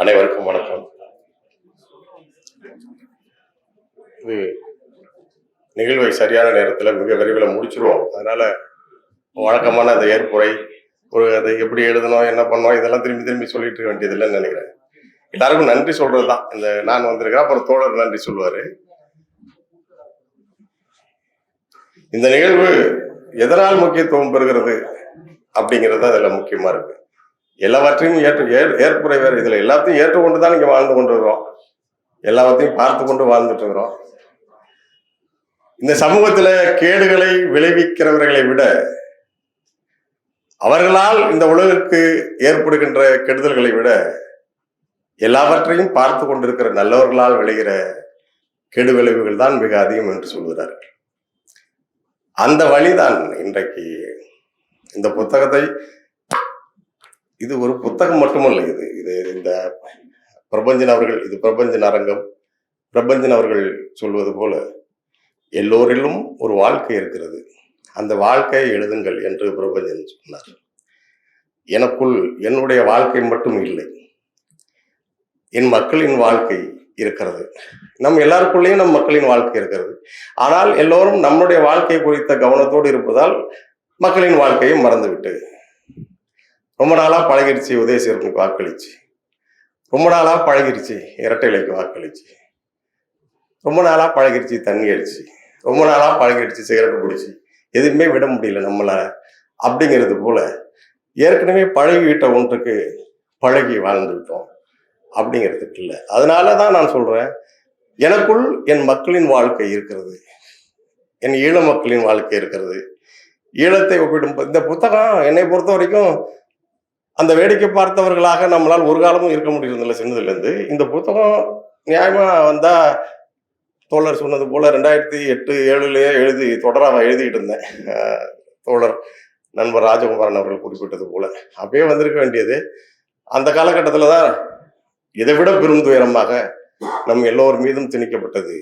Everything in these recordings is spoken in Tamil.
அனைவருக்கும் வணக்கம். இது நிகழ்வை சரியான நேரத்தில் மிக விரைவில் முடிச்சிருவோம். அதனால வழக்கமான அந்த ஏற்புரை ஒரு அதை எப்படி எழுதணும் என்ன பண்ணணும் இதெல்லாம் திரும்பி திரும்பி சொல்லிட்டு இருக்க வேண்டியதில்லைன்னு நினைக்கிறேன். எல்லாருக்கும் நன்றி சொல்றது தான். இந்த நான் வந்திருக்கேன் அப்புறம் தோழர் நன்றி சொல்லுவார். இந்த நிகழ்வு எதனால் முக்கியத்துவம் பெறுகிறது அப்படிங்கிறது தான் அதில் முக்கியமாக இருக்கு. எல்லாவற்றையும் ஏற்று ஏற் ஏற்புரை வேறு இதுல எல்லாத்தையும் ஏற்றுக்கொண்டு தான் இங்க வாழ்ந்து கொண்டு இருக்கிறோம் எல்லாவற்றையும் பார்த்து கொண்டு வாழ்ந்துட்டு இருக்கிறோம். இந்த சமூகத்துல கேடுகளை விளைவிக்கிறவர்களை விட அவர்களால் இந்த உலகிற்கு ஏற்படுகின்ற கெடுதல்களை விட எல்லாவற்றையும் பார்த்து கொண்டிருக்கிற நல்லவர்களால் விளைகிற கெடு விளைவுகள் தான் மிக அதிகம் என்று சொல்கிறார்கள் அந்த வழிதான் இன்றைக்கு இந்த புத்தகத்தை இது ஒரு புத்தகம் மட்டுமல்ல இது. இது இந்த பிரபஞ்சன் அவர்கள் இது பிரபஞ்சன் அரங்கம் பிரபஞ்சன் அவர்கள் சொல்வது போல எல்லோரிலும் ஒரு வாழ்க்கை இருக்கிறது. அந்த வாழ்க்கையை எழுதுங்கள் என்று பிரபஞ்சன் சொன்னார். எனக்குள் என்னுடைய வாழ்க்கை மட்டும் இல்லை. என் மக்களின் வாழ்க்கை இருக்கிறது. நம் எல்லாருக்குள்ளேயும் நம் மக்களின் வாழ்க்கை இருக்கிறது. ஆனால் எல்லோரும் நம்முடைய வாழ்க்கை குறித்த கவனத்தோடு இருப்பதால் மக்களின் வாழ்க்கையை மறந்துவிட்டு ரொம்ப நாளாக பழகிடுச்சு உதயசீரனுக்கு வாக்களிச்சு. ரொம்ப நாளாக பழகிடுச்சு இரட்டை இலைக்கு வாக்களிச்சு. ரொம்ப நாளாக பழகிடுச்சு தண்ணி அடிச்சு. ரொம்ப நாளாக பழகிடுச்சு சிகரெட் பிடிச்சி. எதுவுமே விட முடியல நம்மளால அப்படிங்கிறது போல ஏற்கனவே பழகிவிட்ட ஒன்றுக்கு பழகி வாழ்ந்துவிட்டோம் அப்படிங்கிறதுக்கு இல்லை. அதனால தான் நான் சொல்கிறேன் எனக்குள் என் மக்களின் வாழ்க்கை இருக்கிறது. என் ஈழ மக்களின் வாழ்க்கை இருக்கிறது. ஈழத்தை ஒப்பிடும் இந்த புத்தகம் என்னை பொறுத்த வரைக்கும் அந்த வேடிக்கை பார்த்தவர்களாக நம்மளால் ஒரு காலமும் இருக்க முடியறதில்ல சின்னதுலேருந்து. இந்த புத்தகம் நியாயமாக வந்தால் தோழர் சொன்னது போல் ரெண்டாயிரத்தி எட்டு ஏழுலேயே எழுதி தொடராக எழுதிட்டு இருந்தேன். தோழர் நண்பர் ராஜகுமாரன் அவர்கள் குறிப்பிட்டது போல. அப்பயே வந்திருக்க வேண்டியது. அந்த காலகட்டத்தில் தான் இதை விட பெரும் துயரமாக நம் எல்லோர் மீதும் திணிக்கப்பட்டது.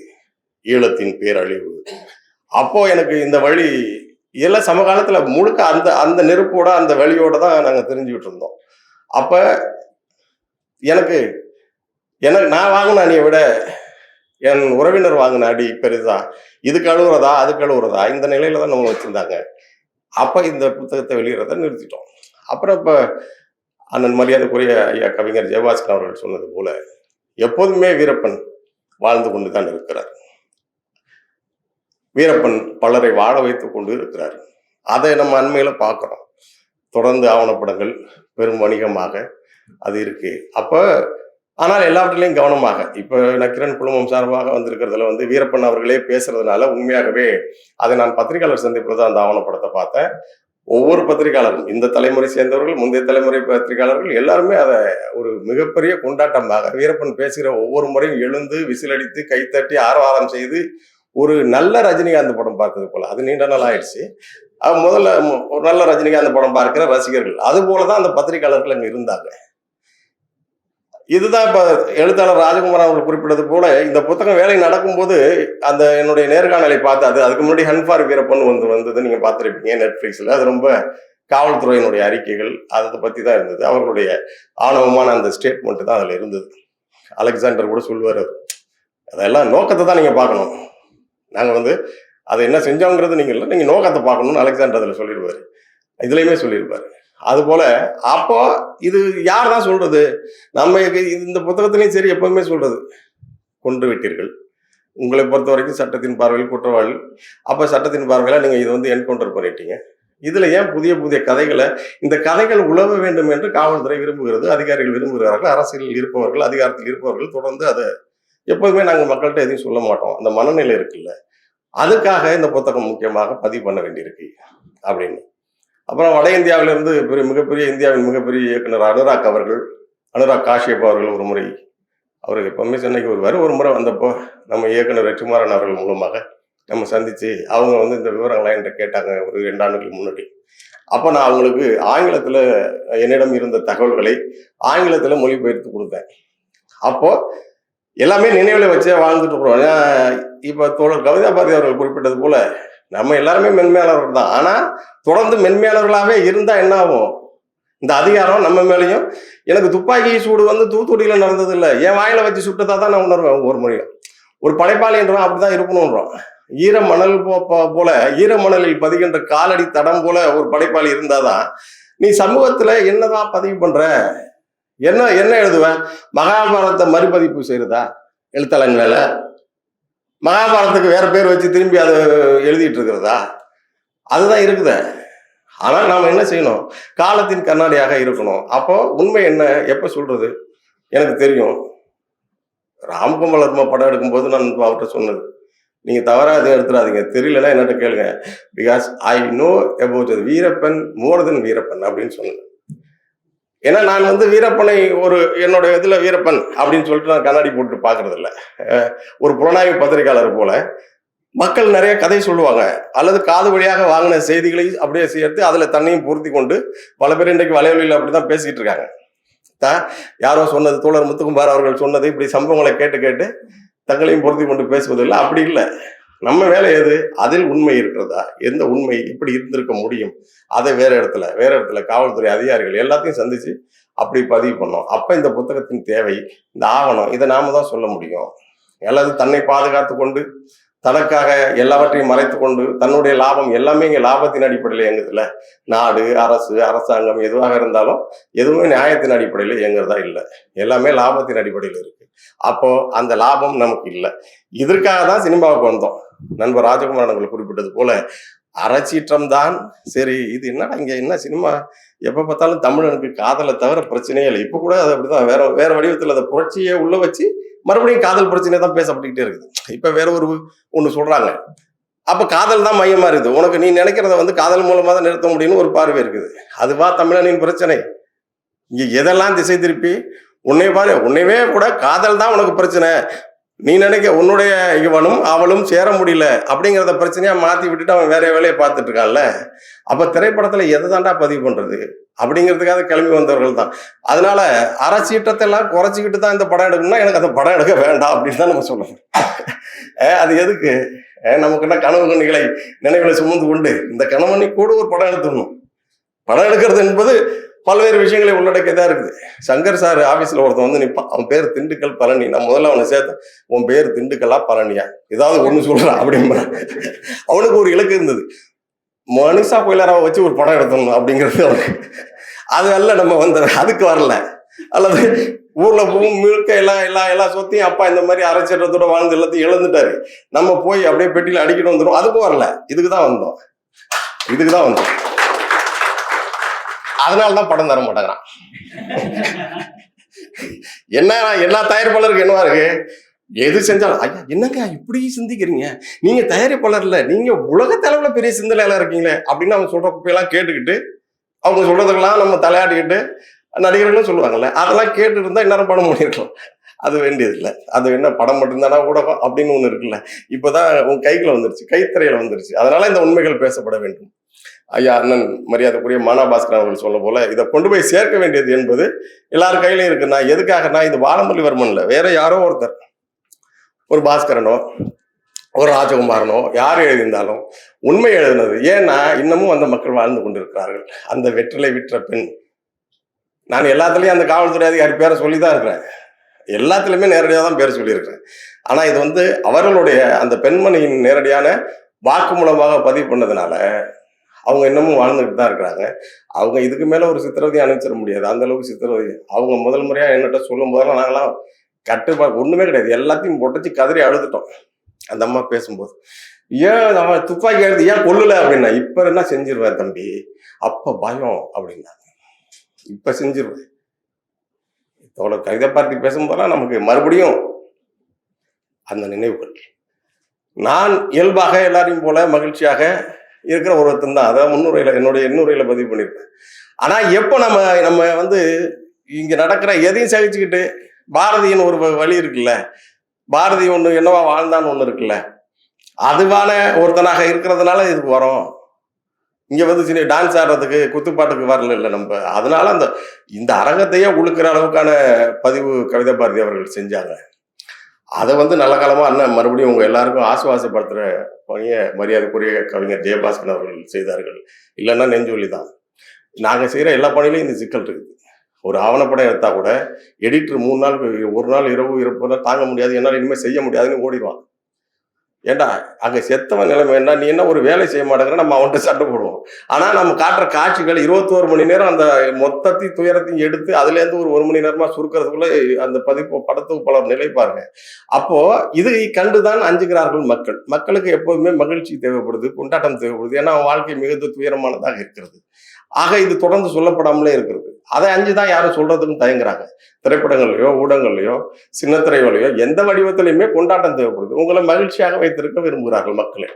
ஈழத்தின் பேரழிவு. அப்போ எனக்கு இந்த வழி இதெல்லாம் சமகாலத்துல முழுக்க அந்த அந்த நெருப்போட அந்த வழியோட தான் நாங்க தெரிஞ்சுக்கிட்டு இருந்தோம். அப்ப எனக்கு எனக்கு நான் வாங்கின அணியை விட என் உறவினர் வாங்கின அடி பெரிதா? இது கழுவுறதா அது கழுவுறதா இந்த நிலையில தான் நம்ம வச்சிருந்தாங்க. அப்ப இந்த புத்தகத்தை வெளியிடறத நிறுத்திட்டோம். அப்புறம் இப்ப அண்ணன் மரியாதைக்குரிய ஐயா கவிஞர் ஜெயவாசன் அவர்கள் சொன்னது போல எப்போதுமே வீரப்பன் வாழ்ந்து கொண்டு தான் இருக்கிறார். வீரப்பன் பலரை வாழ வைத்துக் கொண்டு இருக்கிறார் அதை நம்ம அண்மையில பார்க்கிறோம். தொடர்ந்து ஆவணப்படங்கள் பெரும் வணிகமாக அது இருக்கு. அப்ப ஆனால் எல்லாவற்றிலையும் கவனமாக இப்ப நக்கிரன் குழுமம் சார்பாக வந்திருக்கிறதுல வந்து வீரப்பன் அவர்களே பேசுறதுனால உண்மையாகவே அதை நான் பத்திரிகையாளர் சந்திப்பில் அந்த ஆவணப்படத்தை பார்த்தேன். ஒவ்வொரு பத்திரிகையாளரும் இந்த தலைமுறை சேர்ந்தவர்கள் முந்தைய தலைமுறை பத்திரிகையாளர்கள் எல்லாருமே அதை ஒரு மிகப்பெரிய கொண்டாட்டமாக வீரப்பன் பேசுகிற ஒவ்வொரு முறையும் எழுந்து விசிலடித்து கைத்தட்டி ஆரவாரம் செய்து ஒரு நல்ல ரஜினிகாந்த் படம் பார்த்தது போல. அது நீண்ட நாள் ஆயிடுச்சு. முதல்ல ஒரு நல்ல ரஜினிகாந்த் படம் பார்க்கிற ரசிகர்கள். அது போலதான் அந்த பத்திரிகையாளர்கள் அங்க இருந்தாங்க. இதுதான் இப்ப எழுத்தாளர் ராஜகுமார் அவர்கள் குறிப்பிட்டது போல இந்த புத்தகம் வேலை நடக்கும்போது அந்த என்னுடைய நேர்காணலை பார்த்து அது அதுக்கு முன்னாடி ஹன்ஃபார் வீரப்பன் வந்து வந்தது நீங்க பார்த்துருப்பீங்க நெட்ஃபிளிக்ஸ்ல அது ரொம்ப காவல்துறையினுடைய அறிக்கைகள் அதை பத்தி தான் இருந்தது. அவர்களுடைய ஆணவமான அந்த ஸ்டேட்மெண்ட் தான் அதுல இருந்தது. அலெக்சாண்டர் கூட சொல்லுவார் அதெல்லாம் நோக்கத்தை தான் நீங்க பார்க்கணும். நாங்கள் வந்து அதை என்ன செஞ்சோங்கிறது நீங்கள் இல்லை நீங்கள் நோக்கத்தை பார்க்கணும்னு அலெக்சாண்டர் அதில் சொல்லிடுவார் இதுலேயுமே சொல்லியிருப்பார் அதுபோல் அப்போ இது யார் தான் சொல்கிறது நம்ம இந்த புத்தகத்திலையும் சரி எப்பவுமே சொல்கிறது கொன்று விட்டீர்கள். உங்களை பொறுத்த வரைக்கும் சட்டத்தின் பார்வையில் குற்றவாளி. அப்போ சட்டத்தின் பார்வையில் நீங்கள் இது வந்து என்கவுண்டர் பண்ணிட்டீங்க. இதில் ஏன் புதிய புதிய கதைகளை இந்த கதைகள் உழவ வேண்டும் என்று காவல்துறை விரும்புகிறது அதிகாரிகள் விரும்புகிறார்கள் அரசியலில் இருப்பவர்கள் அதிகாரத்தில் இருப்பவர்கள் தொடர்ந்து அதை எப்போதுமே நாங்கள் மக்கள்கிட்ட எதையும் சொல்ல மாட்டோம். அந்த மனநிலை இருக்குல்ல. அதுக்காக இந்த புத்தகம் முக்கியமாக பதிவு பண்ண வேண்டியிருக்கு அப்படின்னு. அப்புறம் வட இந்தியாவிலிருந்து பெரிய மிகப்பெரிய இந்தியாவின் மிகப்பெரிய இயக்குனர் அனுராக் அவர்கள் அனுராக் காஷ்யப் அவர்கள் ஒரு முறை அவர்கள் எப்பவுமே சென்னைக்கு வருவார். ஒரு முறை வந்தப்போ நம்ம இயக்குனர் வெற்றிமாறன் அவர்கள் மூலமாக நம்ம சந்திச்சு அவங்க வந்து இந்த விவரங்களை என்கிட்ட கேட்டாங்க ஒரு ரெண்டு ஆண்டுகளுக்கு முன்னாடி. அப்போ நான் அவங்களுக்கு ஆங்கிலத்தில் என்னிடம் இருந்த தகவல்களை ஆங்கிலத்தில் மொழிபெயர்த்து கொடுத்தேன். அப்போது எல்லாமே நினைவில் வச்சே வாழ்ந்துட்டு இருக்கிறோம். ஏன்னா இப்போ தோழர் கவிதா பாரதி அவர்கள் குறிப்பிட்டது போல நம்ம எல்லாருமே மென்மையாளர்கள் தான். ஆனால் தொடர்ந்து மென்மையாளர்களாகவே இருந்தால் என்ன ஆகும்? இந்த அதிகாரம் நம்ம மேலேயும் எனக்கு துப்பாக்கி சூடு வந்து தூத்துக்குடியில் நடந்தது இல்லை என் வாயில வச்சு சுட்டதா தான் நான் உணர்வேன் ஒரு முறையும். ஒரு படைப்பாளின்றோம் அப்படிதான் இருக்கணும்ன்றோம். ஈர மணல் போ- போல ஈர மணலில் பதிகின்ற காலடி தடம் போல ஒரு படைப்பாளி இருந்தாதான் நீ சமூகத்துல என்னதான் பதிவு பண்ற? என்ன என்ன எழுதுவேன்? மகாபாரதத்தை மறுபதிப்பு செய்யறதா எழுத்தலன் மகாபாரதத்துக்கு வேற பேர் வச்சு திரும்பி அதை எழுதிட்டு இருக்கிறதா? அதுதான் இருக்குது. ஆனால் நாம் என்ன செய்யணும்? காலத்தின் கண்ணாடியாக இருக்கணும். அப்போ உண்மை என்ன? எப்போ சொல்றது? எனக்கு தெரியும். ராம்குமார் படம் எடுக்கும்போது நான் அவர்கிட்ட சொன்னது. நீங்க தவறாக எதுவும் எடுத்துடாதீங்க. தெரியலன்னா என்னட்ட கேளுங்க. Because I know about Veerappan more then Veerappan அப்படின்னு சொன்னேன். ஏன்னா நான் வந்து வீரப்பனை ஒரு என்னோட இதில் வீரப்பன் அப்படின்னு சொல்லிட்டு நான் கண்ணாடி போட்டு பார்க்கறதில்ல. ஒரு புலனாய்வு பத்திரிகையாளர் போல மக்கள் நிறைய கதை சொல்லுவாங்க. அல்லது காது வழியாக வாங்கின செய்திகளை அப்படியே சேர்த்து அதில் தண்ணியும் பொருத்தி கொண்டு பல பேர் இன்றைக்கு வலைவலியில் அப்படிதான் பேசிக்கிட்டு இருக்காங்க. தான் யாரோ சொன்னது தோழர் முத்துக்குமார் அவர்கள் சொன்னது இப்படி சம்பவங்களை கேட்டு கேட்டு தங்களையும் பொருத்தி கொண்டு பேசுவதில்லை. அப்படி இல்லை. நம்ம வேலை எது? அதில் உண்மை இருக்கிறதா? எந்த உண்மை இப்படி இருந்திருக்க முடியும்? அதை வேற இடத்துல வேற இடத்துல காவல்துறை அதிகாரிகள் எல்லாத்தையும் சந்திச்சு அப்படி பதிவு பண்ணோம். அப்ப இந்த புத்தகத்தின் தேவை இந்த ஆவணம் இதை நாம தான் சொல்ல முடியும். அல்லது தன்னை பாதுகாத்து கொண்டு தனக்காக எல்லாவற்றையும் மறைத்து கொண்டு தன்னுடைய லாபம் எல்லாமே இங்கே லாபத்தின் அடிப்படையில் இயங்குதுல நாடு அரசு அரசாங்கம் எதுவாக இருந்தாலும் எதுவுமே நியாயத்தின் அடிப்படையில் இயங்குறதா இல்லை. எல்லாமே லாபத்தின் அடிப்படையில் இருக்கு. அப்போ அந்த லாபம் நமக்கு இல்லை. இதற்காக தான் சினிமாவுக்கு வந்தோம். நண்பர் ராஜகுமாரன் அவர்கள் குறிப்பிட்டது போல அறச்சீற்றம் தான் சரி இது என்னடா இங்க என்ன சினிமா? எப்ப பார்த்தாலும் தமிழனுக்கு காதலை தவிர பிரச்சனையே இல்லை. இப்ப கூட அது அப்படிதான். வேற வேற வடிவத்துல அதை புரட்சியை உள்ள வச்சு மறுபடியும் காதல் பிரச்சனையை தான் பேசப்பட்டுக்கிட்டே இருக்குது. இப்ப வேற ஒரு ஒண்ணு சொல்றாங்க. அப்ப காதல் தான் மையமா இருக்குது. உனக்கு நீ நினைக்கிறத வந்து காதல் மூலமா தான் நிறுத்த முடியும்னு ஒரு பார்வை இருக்குது. அதுவா தமிழனின் பிரச்சனை. இங்க எதெல்லாம் திசை திருப்பி? உன்னை பாரு உன்னையவே கூட காதல் தான் உனக்கு பிரச்சனை. நீ நினைக்க உன்னுடைய இவனும் அவளும் சேர முடியல அப்படிங்கிறத பிரச்சனையா மாத்தி விட்டுட்டு அவன் வேற வேலையை பார்த்துட்டு இருக்கான்ல. அப்ப திரைப்படத்துல எதை தாண்டா பதிவு பண்றது? அப்படிங்கிறதுக்காக கிளம்பி வந்தவர்கள் தான். அதனால அறச்சீற்றத்தை எல்லாம் குறைச்சிக்கிட்டு தான் இந்த படம் எடுக்கணும்னா எனக்கு அந்த படம் எடுக்க வேண்டாம் அப்படின்னு தான் நம்ம சொல்லணும். ஏ அது எதுக்கு? அஹ் நமக்கு கனவு கண்ணிகளை நினைவுகளை சுமந்து கொண்டு இந்த கணவனை கூட ஒரு படம் எடுத்துடணும். படம் எடுக்கிறது என்பது பல்வேறு விஷயங்களை உள்ளடக்கியதா இருக்குது. சங்கர் சார் ஆபீஸ்ல ஒருத்தன் வந்து நிப்பான் அவன் பேர் திண்டுக்கல் பழனி. நான் முதல்ல அவனை சேர்த்தேன். உன் பேர் திண்டுக்கல்லா பழனியா? ஏதாவது ஒண்ணு சொல்றான் அப்படின்னு அவனுக்கு ஒரு இலக்கு இருந்தது. மனுஷா கோயிலராவை வச்சு ஒரு படம் எடுத்தணும் அப்படிங்கிறது அவனுக்கு. அது அல்ல நம்ம வந்து அதுக்கு வரல. அல்லது ஊர்ல பூ- முழுக்க எல்லாம் எல்லா எல்லா சொத்தையும் அப்பா இந்த மாதிரி அரைச்சட்டத்தோட வாழ்ந்து எல்லாத்தையும் இழந்துட்டாரு. நம்ம போய் அப்படியே பெட்டியில் அடிக்கிட்டு வந்துடும் அதுக்கும் வரல. இதுக்கு தான் வந்தோம். இதுக்கு தான் வந்தோம். அதனால தான் படம் தர மாட்டேங்கிறான். என்ன எல்லா தயாரிப்பாளருக்கு என்னவா இருக்கு? எது செஞ்சாலும் ஐயா என்னங்க இப்படி சிந்திக்கிறீங்க? நீங்க தயாரிப்பாளர்ல நீங்க உலக பெரிய சிந்தனையெல்லாம் இருக்கீங்களே அப்படின்னு அவங்க சொல்ற குப்பையெல்லாம் கேட்டுக்கிட்டு அவங்க சொல்றதுக்கெல்லாம் நம்ம தலையாட்டிக்கிட்டு நடிகர்களும் சொல்லுவாங்கல்ல அதெல்லாம் கேட்டு இருந்தா இன்னும் படம் பண்ணிருக்கலாம் அது வேண்டியது இல்லை அது என்ன படம் மட்டும்தானா ஊடகம் அப்படின்னு ஒன்று இருக்குல்ல. இப்போதான் உன் கைக்குள்ள வந்துருச்சு கைத்திரையில வந்துருச்சு. அதனால இந்த உண்மைகள் பேசப்பட வேண்டும். ஐயா அண்ணன் மரியாதைக்குரிய மானா பாஸ்கர் அவர்கள் சொல்ல போல இதை கொண்டு போய் சேர்க்க வேண்டியது என்பது எல்லார் கையிலையும் இருக்கு. நான் எதுக்காகனா இது வானமல்லிவர்மன்ல வேற யாரோ ஒருத்தர். ஒரு பாஸ்கரனோ ஒரு ராஜகுமாரனோ யார் எழுதியிருந்தாலும் உண்மை எழுதினது. ஏன்னா இன்னமும் அந்த மக்கள் வாழ்ந்து கொண்டிருக்கிறார்கள். அந்த வெற்றிலை விற்ற பெண். நான் எல்லாத்துலேயும் அந்த காவல்துறை அதிகாரி பேரை சொல்லி தான் இருக்கிறேன். எல்லாத்துலேயுமே நேரடியாக தான் பேர் சொல்லியிருக்கிறேன். ஆனால் இது வந்து அவர்களுடைய அந்த பெண்மணியின் நேரடியான வாக்கு மூலமாக பதிவு பண்ணதுனால அவங்க இன்னமும் வாழ்ந்துகிட்டு தான் இருக்கிறாங்க. அவங்க இதுக்கு மேலே ஒரு சித்திரவதையும் அனுப்பிச்சிட முடியாது. அந்த அளவுக்கு சித்திரவதை. அவங்க முதல் முறையாக என்னட்ட சொல்லும் போதெல்லாம் நாங்களாம் கட்டுப்பா ஒன்றுமே கிடையாது. எல்லாத்தையும் பொட்டச்சு கதறி அழுதுட்டோம். அந்த அம்மா பேசும்போது ஏன் அவன் துப்பாக்கி எடுத்து ஏன் கொல்லலை? அப்படின்னா இப்போ என்ன செஞ்சிருவேன் தம்பி? அப்போ பயம் அப்படின்னாங்க. இப்போ செஞ்சிருவேன் இதோட கவிதை பார்த்து பேசும்போதெல்லாம் நமக்கு மறுபடியும் அந்த நினைவுகள். நான் இயல்பாக எல்லாரையும் போல மகிழ்ச்சியாக இருக்கிற ஒருத்தன் தான். அதான் முன்னுரையில என்னுடைய எண்ணுரையில பதிவு பண்ணியிருப்பேன். ஆனா எப்போ நம்ம நம்ம வந்து இங்க நடக்கிற எதையும் சகிச்சுக்கிட்டு பாரதியின் ஒரு வழி இருக்குல்ல? பாரதி ஒன்று என்னவா வாழ்ந்தான்னு ஒன்று இருக்குல்ல? அதுவான ஒருத்தனாக இருக்கிறதுனால இதுக்கு வரோம். இங்க வந்து சின்ன டான்ஸ் ஆடுறதுக்கு குத்துப்பாட்டுக்கு வரல இல்லை நம்ம. அதனால அந்த இந்த அரங்கத்தையே உழுக்கிற அளவுக்கான பதிவு கவிதா பாரதி அவர்கள் செஞ்சாங்க. அதை வந்து நல்ல காலமாக அண்ணன் மறுபடியும் உங்கள் எல்லாருக்கும் ஆசுவாசப்படுத்துகிற பணியை மரியாதைக்குரிய கவிஞர் ஜெயபாஸ்கர் அவர்கள் செய்தார்கள். இல்லைன்னா நெஞ்சொலி தான். நாங்கள் செய்கிற எல்லா பணியிலையும் இந்த சிக்கல் இருக்குது. ஒரு ஆவணப்படம் எடுத்தால் கூட எடிட்டர் மூணு நாள் ஒரு நாள் இரவு இருப்பது தாங்க முடியாது என்னால் இனிமேல் செய்ய முடியாதுன்னு ஓடிடுவான். ஏண்டா அங்கே செத்தவன் நிலைமை என்ன? நீ என்ன ஒரு வேலை செய்ய மாட்டேங்கிற நம்ம அவன்கிட்ட சண்டை போடுவோம். ஆனால் நம்ம காட்டுற காட்சிகள் இருபத்தோரு மணி நேரம் அந்த மொத்தத்தையும் துயரத்தையும் எடுத்து அதுலேருந்து ஒரு ஒரு மணி நேரமாக சுருக்கிறதுக்குள்ளே அந்த பதிப்பு படத்துக்கு பலர் நிலை பாருங்க. அப்போ இதை கண்டுதான் அஞ்சுகிறார்கள் மக்கள். மக்களுக்கு எப்போதுமே மகிழ்ச்சி தேவைப்படுது கொண்டாட்டம் தேவைப்படுது. ஏன்னா அவன் வாழ்க்கை மிகுந்த துயரமானதாக இருக்கிறது. ஆக இது தொடர்ந்து சொல்லப்படாமலே இருக்கிறது. அதை அஞ்சு தான் யாரும் சொல்றதுக்கும் தயங்குறாங்க. திரைப்படங்கள்லயோ ஊடகங்கள்லயோ சின்னத்திரைகளையோ எந்த வடிவத்திலையுமே கொண்டாட்டம் தேவைப்படுது. உங்களை மகிழ்ச்சியாக வைத்திருக்க விரும்புகிறார்கள் மக்களே.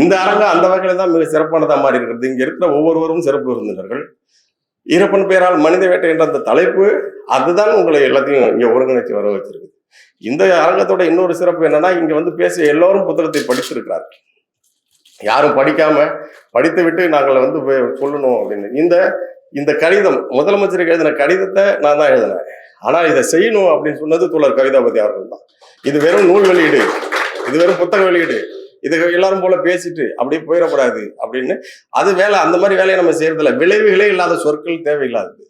இந்த அரங்கம் அந்த வகையில தான் மிக சிறப்பானதா மாறி இருக்கிறது. இங்க இருக்கிற ஒவ்வொருவரும் சிறப்பு விருந்தினர்கள். ஈரப்பன் பெயரால் மனித வேட்டை என்ற அந்த தலைப்பு அதுதான் உங்களை எல்லாத்தையும் இங்க ஒருங்கிணைச்சு வர வச்சிருக்கு இந்த அரங்கத்தோட இன்னொரு சிறப்பு என்னன்னா இங்க வந்து பேசிய எல்லோரும் புத்தகத்தை படிச்சிருக்கிறார்கள். யாரும் படிக்காம படித்து விட்டு நாங்கள் வந்து சொல்லணும் அப்படின்னு. இந்த இந்த கடிதம் முதலமைச்சருக்கு எழுதின கடிதத்தை நான் தான் எழுதினேன். ஆனால் இதை செய்யணும் அப்படின்னு சொன்னது தோழர் கவிதாபதி அவர்கள் தான். இது வெறும் நூல் வெளியீடு. இது வெறும் புத்தக வெளியீடு. இது எல்லாரும் போல பேசிட்டு அப்படியே போயிடக்கூடாது அப்படின்னு. அது வேலை அந்த மாதிரி வேலையை நம்ம செய்யறதில்ல. விளைவுகளே இல்லாத சொற்கள் தேவையில்லாதது.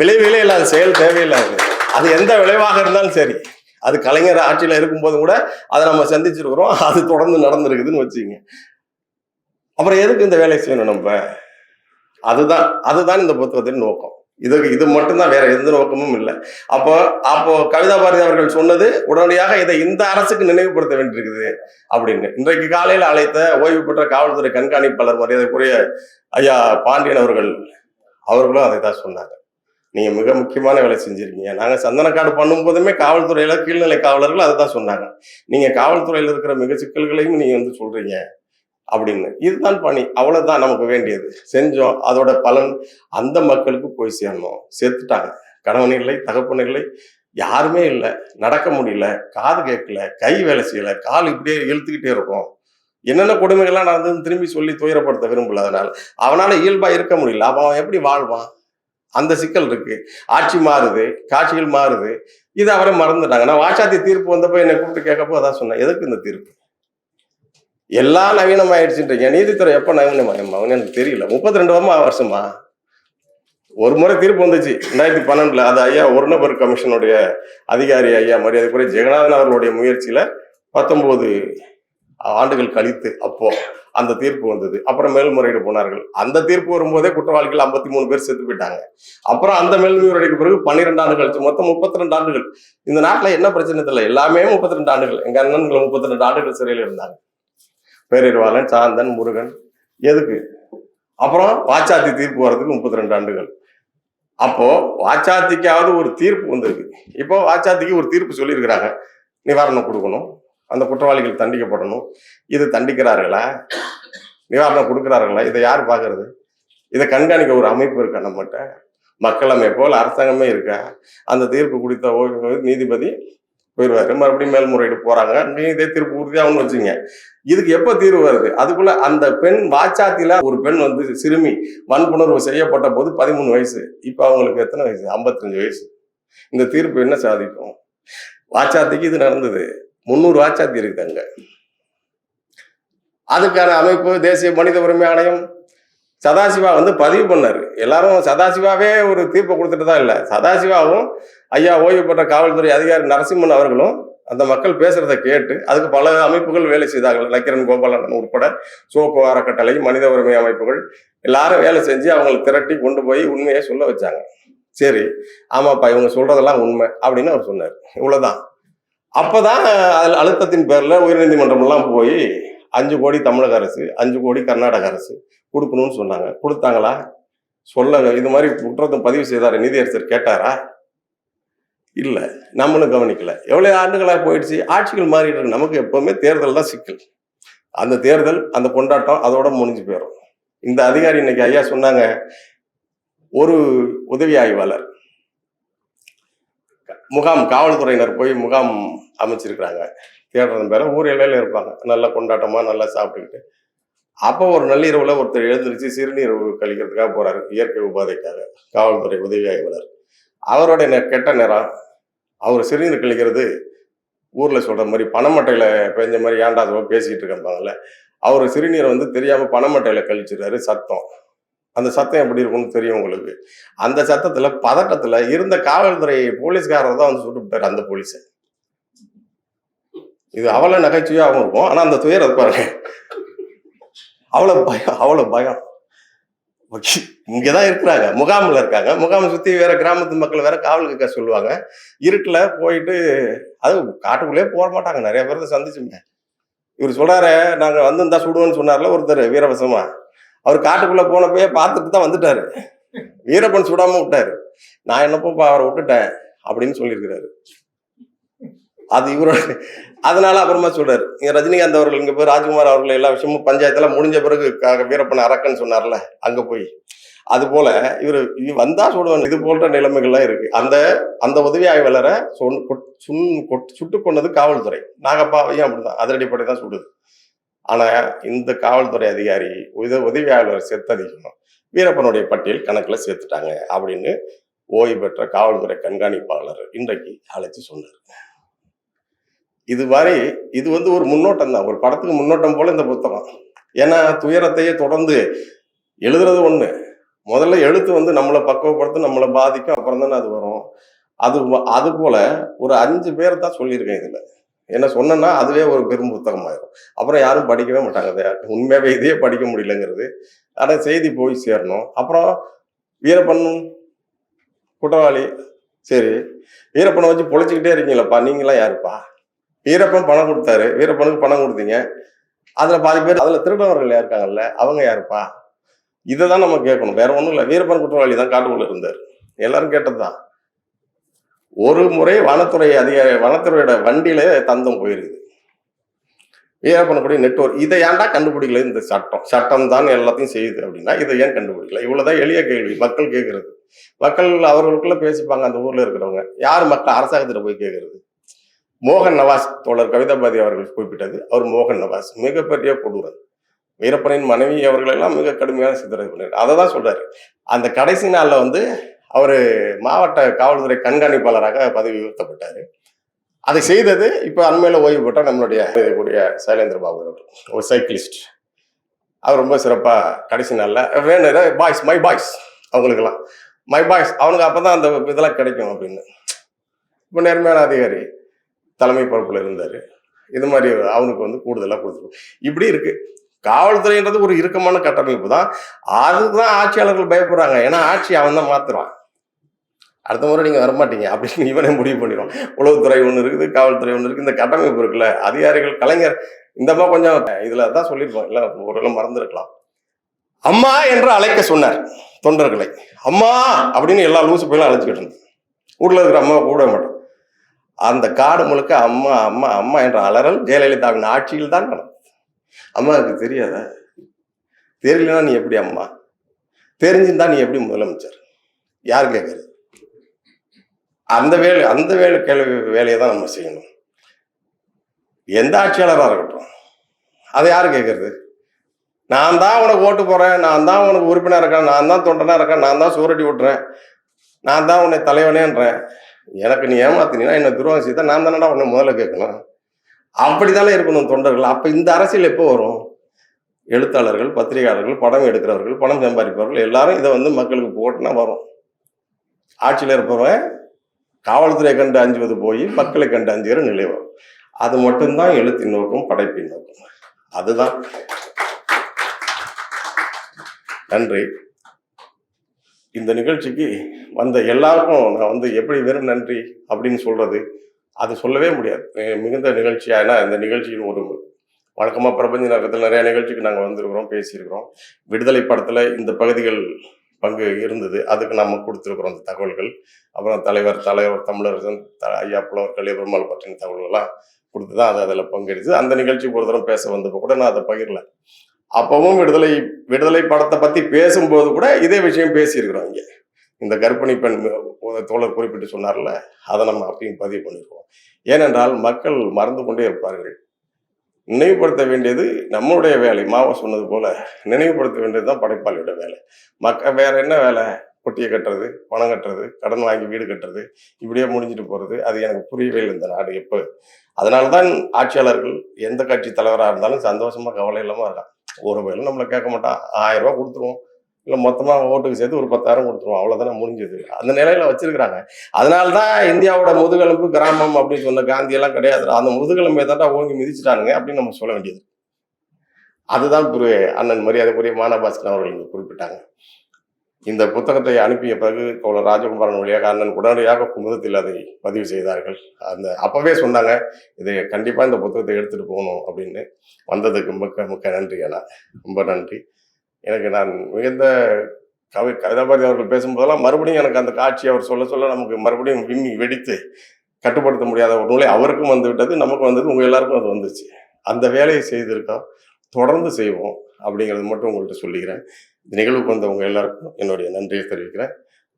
விளைவுகளே இல்லாத செயல் தேவையில்லாதது. அது எந்த விளைவாக இருந்தாலும் சரி. அது கலைஞர் ஆட்சியில் இருக்கும்போது கூட அதை நம்ம சந்திச்சிருக்கிறோம். அது தொடர்ந்து நடந்திருக்குதுன்னு வச்சுங்க அப்புறம் எதுக்கு இந்த வேலையை செய்யணும் நம்ம? அதுதான் அதுதான் இந்த புத்தகத்தின் நோக்கம். இது இது மட்டும்தான் வேற எந்த நோக்கமும் இல்லை. அப்போ அப்போ கவிதா பாரதி அவர்கள் சொன்னது உடனடியாக இதை இந்த அரசுக்கு நினைவுபடுத்த வேண்டியிருக்குது அப்படின்னு. இன்றைக்கு காலையில் அழைத்த ஓய்வு பெற்ற காவல்துறை கண்காணிப்பாளர் மரியாதைக்குரிய ஐயா பாண்டியன் அவர்கள் அவர்களும் அதை தான் சொன்னாங்க. நீங்க மிக முக்கியமான வேலை செஞ்சிருக்கீங்க. நாங்க சந்தனக்காடு பண்ணும் போதுமே காவல்துறையில கீழ்நிலை காவலர்கள் அதை தான் சொன்னாங்க. நீங்க காவல்துறையில இருக்கிற மிக சிக்கல்களையும் நீங்க வந்து சொல்றீங்க. அப்படின்னு. இதுதான் பணி. அவ்வளவுதான் நமக்கு வேண்டியது. செஞ்சோம். அதோட பலன் அந்த மக்களுக்கு போய் சேரணும். சேர்த்துட்டாங்க. கணவன் இல்லை தகப்பன் இல்லை யாருமே இல்லை. நடக்க முடியல. காது கேட்கல. கை வேலை செய்யல. கால் இப்படியே இழுத்துக்கிட்டே இருக்கும். என்னென்ன கொடுமைகள்லாம் நடந்ததுன்னு திரும்பி சொல்லி துயரப்படுத்த விரும்பல அதனால். அவனால இயல்பா இருக்க முடியல. அப்ப அவன் எப்படி வாழ்வான்? அந்த சிக்கல் இருக்கு. ஆட்சி மாறுது. காட்சிகள் மாறுது. இதை அவரை மறந்துட்டாங்க. நான் வாட்சாத்தி தீர்ப்பு வந்தப்போ என்னை கூப்பிட்டு கேட்கப்போ அதான் சொன்னேன். எதுக்கு இந்த தீர்ப்பு? எல்லாம் நவீனமாயிடுச்சுன்றீங்க நீதித்துறை எப்போ நவீனமாயம்மா எனக்கு தெரியல. முப்பத்தி ரெண்டு வருமா வருஷமா? ஒரு முறை தீர்ப்பு வந்துச்சு. ரெண்டாயிரத்தி பன்னெண்டுல. அது ஐயா ஒரு நபர் கமிஷனுடைய அதிகாரி ஐயா மரியாதைக்குரிய ஜெகநாதன் அவர்களுடைய முயற்சியில பத்தொன்பது ஆண்டுகள் கழித்து அப்போ அந்த தீர்ப்பு வந்தது. அப்புறம் மேல்முறையீடு போனார்கள். அந்த தீர்ப்பு வரும்போதே குற்றவாளிகள் ஐம்பத்தி மூணு பேர் செத்து போயிட்டாங்க. அப்புறம் அந்த மேல்முறையீடுக்கு பிறகு பன்னிரெண்டு ஆண்டு கழிச்சு மொத்தம் முப்பத்தி ரெண்டு ஆண்டுகள். இந்த நாட்டுல என்ன பிரச்சனை தெரியல? எல்லாமே முப்பத்தி ரெண்டு ஆண்டுகள். எங்க அண்ணன்கள் முப்பத்தி ரெண்டு ஆண்டுகள் சிறையில் இருந்தாங்க. பேரறிவாளன் சாந்தன் முருகன் எதுக்கு? அப்புறம் வாச்சாத்தி தீர்ப்பு வர்றதுக்கு முப்பத்தி ரெண்டு ஆண்டுகள். அப்போ வாச்சாத்திக்காவது ஒரு தீர்ப்பு வந்திருக்கு. இப்போ வாச்சாத்திக்கு ஒரு தீர்ப்பு சொல்லியிருக்கிறாங்க. நிவாரணம் கொடுக்கணும். அந்த குற்றவாளிகள் தண்டிக்கப்படணும். இது தண்டிக்கிறார்களா? நிவாரணம் கொடுக்குறார்களா? இதை யார் பார்க்கறது? இதை கண்காணிக்க ஒரு அமைப்பு இருக்கா நம்மகிட்ட? மக்கள் போல் அரசாங்கமே இருக்கா? அந்த தீர்ப்பு கொடுத்த ஓய்வு நீதிபதி போயிடுவாரு மறுபடியும் மேல்முறையீடு போறாங்க. நீ இதே தீர்ப்பு உறுதியாகும்னு வச்சுங்க இதுக்கு எப்ப தீர்வு வருது? அதுக்குள்ள அந்த பெண் வாச்சாத்தில ஒரு பெண் வந்து சிறுமி வன்புணர்வு செய்யப்பட்ட போது பதிமூணு வயசு. இப்ப அவங்களுக்கு எத்தனை வயசு? ஐம்பத்தஞ்சு வயசு. இந்த தீர்ப்பு என்ன சாதிக்கும்? வாச்சாத்திக்கு இது நடந்தது. முந்நூறு வாச்சாத்தி இருக்குது அங்க. அதுக்கான அமைப்பு தேசிய மனித உரிமை ஆணையம் சதாசிவா வந்து பதிவு பண்ணார். எல்லாரும் சதாசிவாவே ஒரு தீர்ப்பை கொடுத்துட்டு தான் இல்லை. சதாசிவாவும் ஐயா ஓய்வு பெற்ற காவல்துறை அதிகாரி நரசிம்மன் அவர்களும் அந்த மக்கள் பேசுறத கேட்டு அதுக்கு பல அமைப்புகள் வேலை செய்தார்கள். லக்கிரன் கோபாலன் உட்பட சோகோ அறக்கட்டளை மனித உரிமை அமைப்புகள் எல்லாரும் வேலை செஞ்சு அவங்களை திரட்டி கொண்டு போய் உண்மையை சொல்ல வச்சாங்க. சரி ஆமாப்பா இவங்க சொல்றதெல்லாம் உண்மை அப்படின்னு அவர் சொன்னார். இவ்வளவுதான். அப்பதான் அதில் அழுத்தத்தின் பேர்ல உயர்நீதிமன்றம் எல்லாம் போய் அஞ்சு கோடி தமிழக அரசு அஞ்சு கோடி கர்நாடக அரசு கொடுக்கணும்னு சொன்னாங்க. கொடுத்தாங்களா? சொல்ல இது மாதிரி குற்றத்தை பதிவு செய்தார் நீதியரசர் கேட்டாரா? இல்லை நம்மளும் கவனிக்கல. எவ்வளோ ஆண்டுகளாக போயிடுச்சு? ஆட்சிகள் மாறிட்டு இருக்கு. நமக்கு எப்போவுமே தேர்தல் தான் சிக்கல். அந்த தேர்தல் அந்த கொண்டாட்டம் அதோட முடிஞ்சு போயிடும் இந்த அதிகாரி இன்னைக்கு ஐயா சொன்னாங்க ஒரு உதவி ஆய்வாளர் முகாம் காவல்துறையினர் போய் முகாம் அமைச்சிருக்கிறாங்க. தேடுறது பேர ஊர் எல்லையில இருப்பாங்க. நல்லா கொண்டாட்டமாக நல்லா சாப்பிட்டுக்கிட்டு. அப்போ ஒரு நள்ளிரவில் ஒருத்தர் எழுந்திருச்சு சிறுநீர் கழிக்கிறதுக்காக போகிறாரு இயற்கை உபாதைக்காக காவல்துறை உதவி ஆய்வாளர். அவருடைய கெட்ட நேரம் அவர் சிறுநீர் கழிக்கிறது ஊர்ல சொல்ற மாதிரி பணமட்டையில பெஞ்ச மாதிரி ஏன்டா அதுவோ பேசிக்கிட்டு இருக்காங்கல்ல அவர் சிறுநீரை வந்து தெரியாம பணமட்டையில கழிச்சிடுறாரு சத்தம். அந்த சத்தம் எப்படி இருக்கும்னு தெரியும் உங்களுக்கு? அந்த சத்தத்துல பதட்டத்துல இருந்த காவல்துறை போலீஸ்காரர் தான் வந்து சுட்டு விட்டாரு அந்த போலீஸை. இது அவ்வளவு நகைச்சுவையாகவும் இருக்கும். ஆனா அந்த துயரம் பாருங்க. அவ்வளவு பயம் அவ்வளவு பயம். இங்கதான் இருக்கிறாங்க. முகாமில் இருக்காங்க. முகாமை சுத்தி வேற கிராமத்து மக்கள் வேற காவலுக்கு இருக்க சொல்லுவாங்க. இருட்டுல போயிட்டு அது காட்டுக்குள்ளே போக மாட்டாங்க. நிறைய பேர் சந்திச்சுங்க. இவர் சொல்றாரு நாங்க வந்திருந்தா சுடுவோன்னு சொன்னார்ல ஒருத்தர் வீரவசமா. அவர் காட்டுக்குள்ள போனப்பயே பார்த்துட்டு தான் வந்துட்டாரு. வீரப்பன் சுடாம விட்டாரு. நான் என்னப்போ அவரை விட்டுட்டேன் அப்படின்னு சொல்லியிருக்கிறாரு. அது இவரோட அதனால அப்புறமா சொல்றாரு. இங்க ரஜினிகாந்த் அவர்கள் இங்க போய் ராஜ்குமார் அவர்கள் எல்லா விஷயமும் பஞ்சாயத்துல முடிஞ்ச பிறகு வீரப்பன் அரக்கன் சொன்னார்ல அங்க போய். அது போல இவர் வந்தா சொல்லுவாங்க இது போன்ற நிலைமைகள்லாம் இருக்கு. அந்த அந்த உதவி ஆய்வாளரை சொன் கொட்- சுன் சுட்டு கொண்டது காவல்துறை. நாகப்பாவையும் அப்படிதான்? அதிரடிப்படை தான் சுடுது. ஆனா இந்த காவல்துறை அதிகாரி உத உதவி ஆய்வாளர் செத்ததிகம் வீரப்பனுடைய பட்டியல் கணக்குல சேர்த்துட்டாங்க அப்படின்னு ஓய்வு பெற்ற காவல்துறை கண்காணிப்பாளர் இன்றைக்கு அழைச்சு சொன்னார். இது மாதிரி இது வந்து ஒரு முன்னோட்டம் தான். ஒரு படத்துக்கு முன்னோட்டம் போல இந்த புத்தகம். ஏன்னா துயரத்தையே தொடர்ந்து எழுதுறது ஒண்ணு. முதல்ல எழுத்து வந்து நம்மளை பக்குவப்படுத்தும் நம்மளை பாதிக்கும் அப்புறம் தானே அது வரும். அது அது போல ஒரு அஞ்சு பேர் தான் சொல்லியிருக்கேன் இதுல. என்ன சொன்னேன்னா அதுவே ஒரு பெரும் புத்தகமாயிரும். அப்புறம் யாரும் படிக்கவே மாட்டாங்க. உண்மையாகவே இதையே படிக்க முடியலங்கிறது. ஆனால் செய்தி போய் சேரணும். அப்புறம் வீரப்பண்ணும் குற்றவாளி. சரி. வீரப்பனை வச்சு பொழைச்சிக்கிட்டே இருக்கீங்களப்பா? நீங்களாம் யாருப்பா? வீரப்பன் பணம் கொடுத்தாரு. வீரப்பனுக்கு பணம் கொடுத்தீங்க. அதுல பாதி பேர் அதுல திருடவர்கள் இருக்காங்கல்ல அவங்க யாருப்பா? இதை தான் நம்ம கேட்கணும். வேற ஒண்ணும் இல்லை. வீரப்பன் குற்றவாளி தான் காட்டுக்குள்ள இருந்தார். எல்லாரும் கேட்டதுதான். ஒரு முறை வனத்துறை அதிகாரி வனத்துறையோட வண்டியில தந்தம் போயிருக்குது. கூட நெட்வொர்க் இதை ஏன்டா கண்டுபிடிக்கல இந்த சட்டம்? சட்டம் தான் எல்லாத்தையும் செய்யுது அப்படின்னா இதை ஏன் கண்டுபிடிக்கல? இவ்வளவுதான் எளிய கேள்வி. மக்கள் கேட்கறது மக்கள் அவர்களுக்குள்ள பேசிப்பாங்க அந்த ஊர்ல இருக்கிறவங்க. யார் மக்கள்? அரசாங்கத்துல போய் கேட்கறது மோகன் நவாஸ் தோழர் கவிதாபாதி அவர்கள் குறிப்பிட்டது. அவர் மோகன் நவாஸ் மிகப்பெரிய கொடூரன். வீரப்பனின் மனைவி அவர்களெல்லாம் மிக கடுமையான சித்திரை பண்ணார் அதை தான் சொல்றாரு. அந்த கடைசி நாளில் வந்து அவர் மாவட்ட காவல்துறை கண்காணிப்பாளராக பதவி உயர்த்தப்பட்டார். அதை செய்தது இப்போ அண்மையில் ஓய்வு பெற்ற நம்மளுடைய கூடிய சைலேந்திர பாபு அவர்கள் ஒரு சைக்கிளிஸ்ட். அவர் ரொம்ப சிறப்பாக கடைசி நாளில் வேணும் பாய்ஸ் மை பாய்ஸ் அவங்களுக்கெல்லாம். மை பாய்ஸ் அவனுக்கு அப்போ தான் அந்த இதெல்லாம் கிடைக்கும் அப்படின்னு. இப்போ நேர்மையான அதிகாரி. தலைமை பொறுப்பில் இருந்தார். இது மாதிரி அவனுக்கு வந்து கூடுதலாக கொடுத்துருக்கும் இப்படி இருக்கு. காவல்துறைன்றது ஒரு இறுக்கமான கட்டமைப்பு தான். அதுதான் ஆட்சியாளர்கள் பயப்படுறாங்க. ஏன்னா ஆட்சி அவன் தான் மாத்துறான். அடுத்த முறை நீங்கள் வரமாட்டீங்க. அப்படின்னு இவனே முடிவு பண்ணிடுவான். உளவுத்துறை ஒன்று இருக்குது காவல்துறை ஒன்று இருக்குது இந்த கட்டமைப்பு இருக்குல்ல அதிகாரிகள் கலைஞர் இந்த மாதிரி கொஞ்சம் இதில் தான் சொல்லியிருப்போம் இல்லை ஒரு மறந்துருக்கலாம். அம்மா என்று அழைக்க சொன்னார் தொண்டர்களை. அம்மா அப்படின்னு எல்லா லூசு போயிலும் அழைச்சிக்கிட்டு இருந்தேன் வீட்டில் இருக்கிற அம்மாவை கூட மாட்டோம் அந்த காடு முழுக்க அம்மா அம்மா அம்மா என்ற அலறல் ஜெயலலிதாவின் ஆட்சியில் தான் நடந்தது. அம்மாவுக்கு தெரியாத? தெரியலனா நீ எப்படி அம்மா? தெரிஞ்சிருந்தா நீ எப்படி முதலமைச்சர்? யார் கேட்கறது? அந்த வேலை அந்த வேலை கேள்வி வேலையை தான் நம்ம செய்யணும். எந்த ஆட்சியாளராக இருக்கட்டும். அதை யார் கேட்கறது? நான் தான் உனக்கு ஓட்டு போறேன் நான் தான் உனக்கு உறுப்பினர் இருக்கேன் நான் தான் தொண்டனா இருக்கேன் நான் தான் சூரட்டி விட்டுறேன் நான் தான் உன்னை தலைவனேன்றேன். எனக்கு நீ ஏமாத்தினா என்ன துரோகம் செய்தா நான் தானடா உன்னை முதல்ல கேட்கணும். அப்படித்தானே இருக்கணும் தொண்டர்கள். அப்ப இந்த அரசியல் எப்போ வரும்? எழுத்தாளர்கள் பத்திரிகையாளர்கள் படம் எடுக்கிறவர்கள் பணம் சம்பாதிப்பவர்கள் எல்லாரும் இதை வந்து மக்களுக்கு போட்டுனா வரும். ஆட்சியில் இருப்பவன் காவல்துறை கண்டு அஞ்சுவது போய் மக்களை கண்டு அஞ்சுகிற நிலை வரும். அது மட்டும்தான் எழுத்தின் நோக்கம் படைப்பின் நோக்கம். அதுதான். நன்றி. இந்த நிகழ்ச்சிக்கு வந்த எல்லாருக்கும் நான் வந்து எப்படி வெறும் நன்றி அப்படின்னு சொல்றது அது சொல்லவே முடியாது. மிகுந்த நிகழ்ச்சியாக ஏன்னா இந்த நிகழ்ச்சியின் ஒரு வழக்கமாக பிரபஞ்ச நகரத்தில் நிறைய நிகழ்ச்சிக்கு நாங்கள் வந்திருக்கிறோம் பேசியிருக்கிறோம். விடுதலை படத்தில் இந்த பகுதிகள் பங்கு இருந்தது. அதுக்கு நம்ம கொடுத்துருக்குறோம் அந்த தகவல்கள். அப்புறம் தலைவர் தலைவர் தமிழரசன் த- ஐயா புலவர் கலியபெருமாள் பற்றின தகவல்கள்லாம் கொடுத்து தான் அது அதில் பங்கெடுத்து அந்த நிகழ்ச்சி ஒரு தடவை பேச வந்தப்போ கூட நான் அதை பகிரல. அப்பவும் விடுதலை விடுதலை படத்தை பத்தி பேசும்போது கூட இதே விஷயம் பேசியிருக்கிறோம் இங்கே. இந்த கர்ப்பிணி பெண் தோழர் குறிப்பிட்டு சொன்னார்ல அதை நம்ம அப்பயும் பதிவு பண்ணிருக்கோம். ஏனென்றால் மக்கள் மறந்து கொண்டே இருப்பார்கள். நினைவுபடுத்த வேண்டியது நம்மளுடைய வேலை. மாவா சொன்னது போல நினைவுபடுத்த வேண்டியது தான் படைப்பாளியோட வேலை. மக்க வேற என்ன வேலை? பொட்டியை கட்டுறது பணம் கட்டுறது கடன் வாங்கி வீடு கட்டுறது இப்படியே முடிஞ்சிட்டு போறது அது எனக்கு புரியவே இல்லை இந்த நாடு எப்போ. அதனாலதான் ஆட்சியாளர்கள் எந்த கட்சி தலைவராக இருந்தாலும் சந்தோஷமா கவலை இல்லாமல் இருக்கான் ஒரு வேலை நம்மளை கேட்க மாட்டான். ஆயிரம் ரூபா கொடுத்துருவோம். இல்லை மொத்தமாக ஓட்டுக்கு சேர்த்து ஒரு பத்தாயிரம் கொடுத்துருவோம். அவ்வளோதானே முடிஞ்சது. அந்த நிலையில வச்சிருக்கிறாங்க. அதனால தான் இந்தியாவோட முதுகெலும்பு கிராமம் அப்படின்னு சொன்ன காந்தியெல்லாம் கிடையாது. அந்த முதுகெலும்பை தாண்டா ஓங்கி மிதிச்சிட்டானுங்க அப்படின்னு நம்ம சொல்ல வேண்டியது. அதுதான் அண்ணன் மரியாதைக்குரிய மானபாஸ்கர் அவர்கள் குறிப்பிட்டாங்க. இந்த புத்தகத்தை அனுப்பிய பிறகு தோழர் ராஜகுமாரன் வழியாக அண்ணன் உடனடியாக குமுதத்தில் அதை பதிவு செய்தார்கள். அந்த அப்பவே சொன்னாங்க இதை கண்டிப்பா இந்த புத்தகத்தை எடுத்துட்டு போகணும் அப்படின்னு. வந்ததுக்கு மிக்க மிக்க நன்றி அண்ணா. ரொம்ப நன்றி. எனக்கு நான் மிகுந்த கவி கவிதாபாரதி அவர்கள் பேசும்போதெல்லாம் மறுபடியும் எனக்கு அந்த காட்சி அவர் சொல்ல சொல்ல நமக்கு மறுபடியும் விம்மி வெடித்து கட்டுப்படுத்த முடியாத ஒரு நூலை அவருக்கும் வந்து விட்டது நமக்கு வந்தது உங்க எல்லாருக்கும் அது வந்துச்சு. அந்த வேலையை செய்திருக்கோம் தொடர்ந்து செய்வோம் அப்படிங்கிறது மட்டும் உங்கள்கிட்ட சொல்லிக்கிறேன். இந்த நிகழ்வுக்கு வந்தவங்க எல்லாருக்கும் என்னுடைய நன்றியை தெரிவிக்கிறேன்.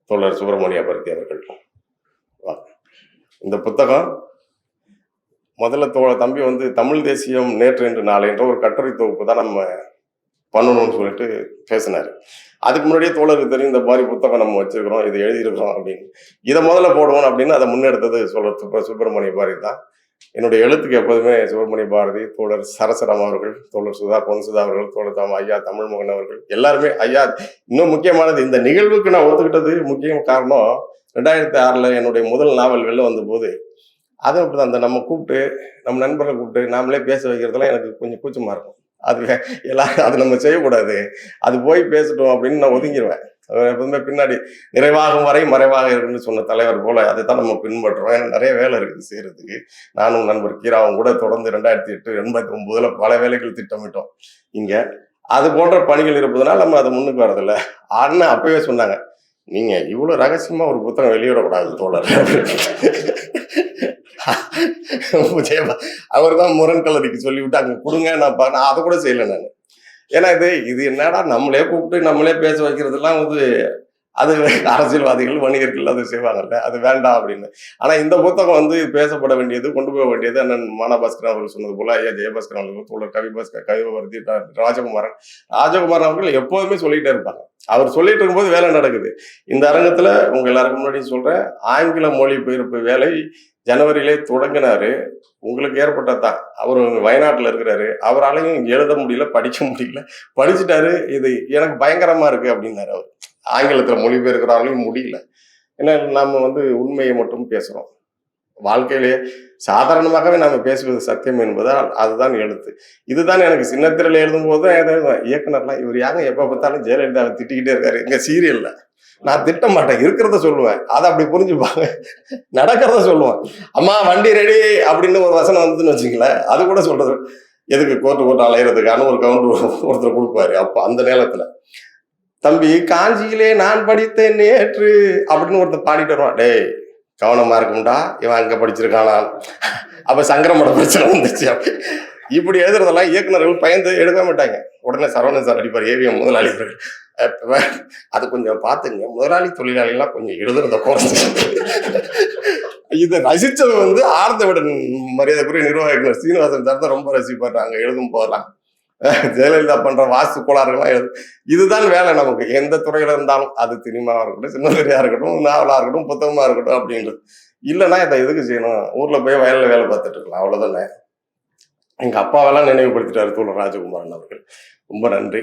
தோழர் சுப்பிரமணிய பருத்தி அவர்கள். இந்த புத்தகம் முதல்ல தோ தம்பி வந்து தமிழ் தேசியம் நேற்று என்று நாளை என்ற ஒரு கட்டுரை தொகுப்பு தான் நம்ம பண்ணணும்னு சொல்லிட்டு பேசினார். அதுக்கு முன்னாடியே தோழருக்கு தெரியும் இந்த மாதிரி புத்தகம் நம்ம வச்சிருக்கிறோம் இதை எழுதியிருக்கிறோம் அப்படின்னு. இதை முதல்ல போடுவோம் அப்படின்னு அதை முன்னெடுத்தது சொல்ற சுப்ப- சுப்பிரமணிய பாரி தான். என்னுடைய எழுத்துக்கு எப்போதுமே சுப்பிரமணிய பாரதி தோழர் சரசரம் அவர்கள் தோழர் சுதா பொன் சுதா அவர்கள் தோழர் தாம் ஐயா தமிழ்மகன் அவர்கள் எல்லாருமே ஐயா இன்னும் முக்கியமானது இந்த நிகழ்வுக்கு நான் ஒத்துக்கிட்டது முக்கிய காரணம் ரெண்டாயிரத்தி ஆறில் என்னுடைய முதல் நாவல் வெளில வந்தபோது அப்படி தான் அந்த நம்ம கூப்பிட்டு நம்ம நண்பர்களை கூப்பிட்டு நாமளே பேச வைக்கிறதுலாம் எனக்கு கொஞ்சம் கூச்சமாக இருக்கும். அது எல்லாரும் அது நம்ம செய்யக்கூடாது. அது போய் பேசட்டும் அப்படின்னு நான் ஒதுங்கிடுவேன் எப்போதுமே எப்பவுமே பின்னாடி நிறைவாகும் வரை மறைவாக இருக்குன்னு சொன்ன தலைவர் போல அதை தான் நம்ம பின்பற்றுறோம். ஏன்னா நிறைய வேலை இருக்குது செய்யறதுக்கு. நானும் நண்பர் கீராவும் கூட தொடர்ந்து ரெண்டாயிரத்தி எட்டு எண்பத்தி ஒன்பதுல பல வேலைகள் திட்டமிட்டோம். இங்க அது போன்ற பணிகள் இருப்பதனால் நம்ம அதை முன்னுக்கு வரதில்லை. அண்ணன் அப்பவே சொன்னாங்க நீங்க இவ்வளவு ரகசியமா ஒரு புத்தகம் வெளியிடக்கூடாது தோழர். அவர் தான் முரண் கலரிக்கு சொல்லிவிட்டு அங்க கொடுங்க நான் நான் அதை கூட செய்யல நான். ஏன்னா இது இது என்னடா நம்மளே கூப்பிட்டு நம்மளே பேச வைக்கிறதுலாம் வந்து அது அரசியல்வாதிகள் வணிகர்கள் அது செய்வாங்கல்ல அது வேண்டாம் அப்படின்னு. ஆனா இந்த புத்தகம் வந்து பேசப்பட வேண்டியது கொண்டு போக வேண்டியது அண்ணன் மானபாஸ்கர் அவர்கள் சொன்னது போல ஐயா ஜெயபாஸ்கர் அவர்கள் தோழர் கவி பாஸ்கர் கவிபவர்த்தி ராஜகுமாரன். ராஜகுமாரன் அவர்கள் எப்போதுமே சொல்லிட்டே இருப்பாங்க. அவர் சொல்லிட்டு இருக்கும்போது வேலை நடக்குது. இந்த அரங்கத்துல உங்க எல்லாருக்கும் முன்னாடி சொல்றேன் ஆங்கில மொழிபெயர்ப்பு வேலை ஜனவரியிலே தொடங்கினாரு. உங்களுக்கு ஏற்பட்டதான் அவர் வயநாட்டில் இருக்கிறாரு. அவராலையும் எழுத முடியல படிக்க முடியல. படிச்சுட்டாரு இது எனக்கு பயங்கரமா இருக்கு அப்படின்னாரு அவர். ஆங்கிலத்தில் மொழிபெயர்க்கிறாலையும் முடியல. ஏன்னா நம்ம வந்து உண்மையை மட்டும் பேசுகிறோம் வாழ்க்கையிலேயே சாதாரணமாகவே நாம பேசுவது சத்தியம் என்பதால் அதுதான் எழுத்து. இதுதான் எனக்கு சின்னத்திரையில் எழுதும் போது எழுதுவேன். இயக்குனர்லாம் இவர் யாங்க எப்ப பார்த்தாலும் ஜெயலலிதாவை திட்டிக்கிட்டே இருக்காரு. எங்கள் சீரியல்ல. நான் திட்ட மாட்டேன். இருக்கிறத சொல்லுவேன். அதை அப்படி புரிஞ்சுப்பாங்க. நடக்கிறத சொல்லுவேன். அம்மா வண்டி ரெடி அப்படின்னு ஒரு வசனம் வந்துன்னு வச்சுங்களேன் அது கூட சொல்றது. எதுக்கு கோர்ட்டு கோர்ட்டு அலையிறதுக்கான ஒரு கவுண்டர் ஒருத்தர் கொடுப்பாரு. அப்போ அந்த நேரத்துல தம்பி காஞ்சியிலே நான் படித்தேன் நேற்று அப்படின்னு ஒருத்தர் பாடிட்டு வருவான். டேய் கவனமா இருக்கும்டா இவன் அங்க படிச்சிருக்கானா? அப்ப சங்கரமட பிரச்சனை வந்துச்சு அப்படி இப்படி எழுதுறதெல்லாம் இயக்குனர்கள் பயந்து எழுதவே மாட்டாங்க. உடனே சரவணன் சார் அடிப்பார் ஏவிஎம் முதலாளி அது கொஞ்சம் பார்த்துங்க. முதலாளி தொழிலாளிகள்லாம் கொஞ்சம் எழுதுறத குறைச்சு. இதை ரசிச்சது வந்து ஆர்ந்த விட மரியாதைக்குரிய நிர்வாகிகள் சீனிவாசன் சார் தான் ரொம்ப ரசிப்பார். நாங்கள் எழுதும் போதெல்லாம். ஜெயலலிதா பண்ற வாஸ்து கோளாறுகள்லாம் எழுது. இதுதான் வேலை நமக்கு. எந்த துறையில இருந்தாலும் அது சினிமாவா இருக்கட்டும் சின்னதிரையா இருக்கட்டும் நாவலா இருக்கட்டும் புத்தகமா இருக்கட்டும் அப்படின்றது. இல்லைன்னா இதை எதுக்கு செய்யணும்? ஊர்ல போய் வயல்ல வேலை பார்த்துட்டு இருக்கலாம். அவ்வளவுதானே? எங்க அப்பாவெல்லாம் நினைவுபடுத்திட்டாரு தோழர் ராஜகுமாரன் அவர்கள். ரொம்ப நன்றி.